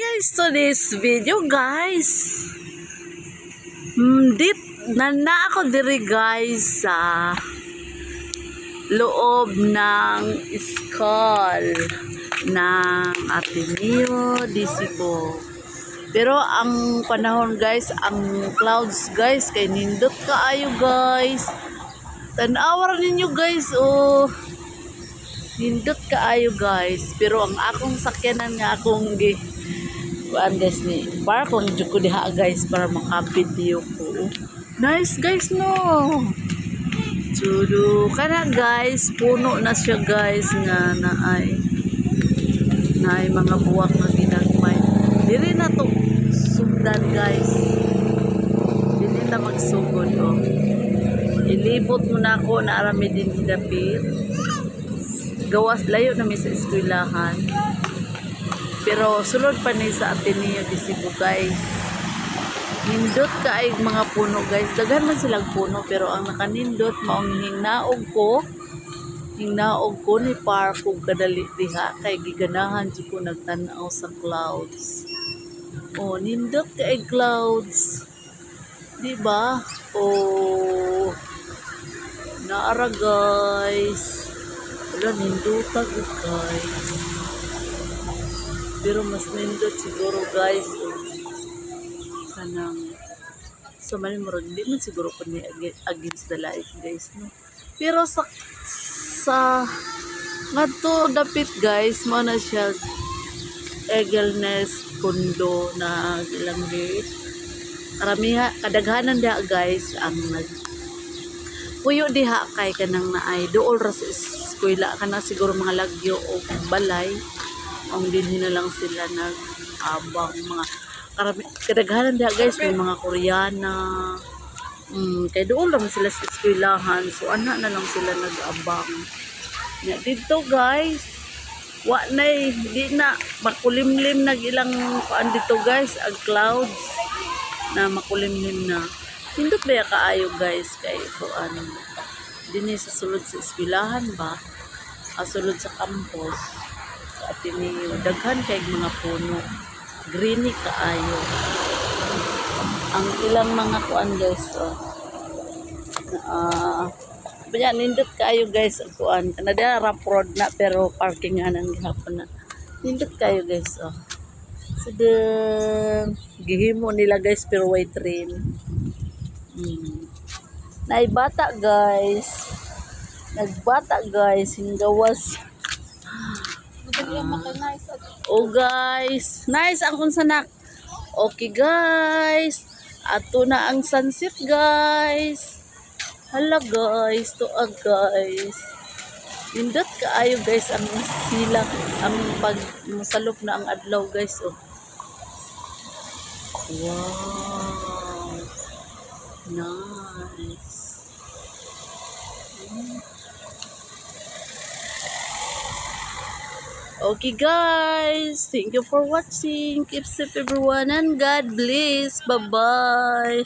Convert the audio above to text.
guys to this video guys. Hmm, dit na na ako diri guys sa loob ng school ng Ateneo Cebu. Pero ang panahon guys, ang clouds guys, kay nindot kaayo guys. Tanawar ninyo guys, oh. Nindot kaayo guys. Pero ang akong sakyanan nga akong gi kuan guys ni park lang jud ko diha guys para maka-video ko. Nice guys no. Tudo kana guys, puno na siya guys nga naay naay mga buwak na ginagmay. Dili na to sugdan guys. Dili na magsugod oh. Ilibot mo na ako na arami din hidapit gawas layo na mi sa eskwelahan. Pero sulod pa ni sa Ateneo de Cebu guys. Nindot ka ay mga puno guys. Daghan man silang puno pero ang nakanindot maong hingnaog ko. Hingnaog ko ni park kung kadali diha kay giganahan di ko nagtanaw sa clouds. Oh, nindot ka ay clouds. Di ba? Oh, naara guys. Wala, nindutag ko guys. Pero mas nindot siguro guys. Kanang so, malimurag, hindi man siguro ag- against the light guys. No? Pero sa sa ngadto dapit guys, mo na siya Eagleness Kundo na ilang gate. Karamiha, kadaghanan diha guys ang nag puyo diha kay kanang naay dool ra sa eskwela kana siguro mga lagyo o balay ang dinhi na lang sila nag abang mga karami kadaghanan diha guys may mga Koreana mm, kay dool lang sila sa eskwelahan. So ana na lang sila nag-abang. Ya dito guys wa na di na makulimlim nag ilang kuan dito guys ag clouds na makulimlim na. Hindot ba kaayo guys kay kuan dinhi sa sulod sa eskwelahan ba? Ah, sulod sa campus sa Ateneo daghan kay mga puno greeny kaayo ang ilang mga kuan guys oh ah uh, nindot kaayo guys ang kuan kanada rough road na pero parking nga nang gihapon na nindot kayo guys oh Sadang gihimo nila guys pero white train. Hmm. Naibata guys. Nagbata guys. Hinggawas. Oh guys. Nice ang kunsanak. Okay guys. Ato na ang sunset guys. Hala guys. Tuag guys. Indot kaayo guys ang silak ang pag masalop na ang adlaw guys oh. Wow. Nice. Okay guys, thank you for watching. Keep safe everyone and God bless. Bye-bye.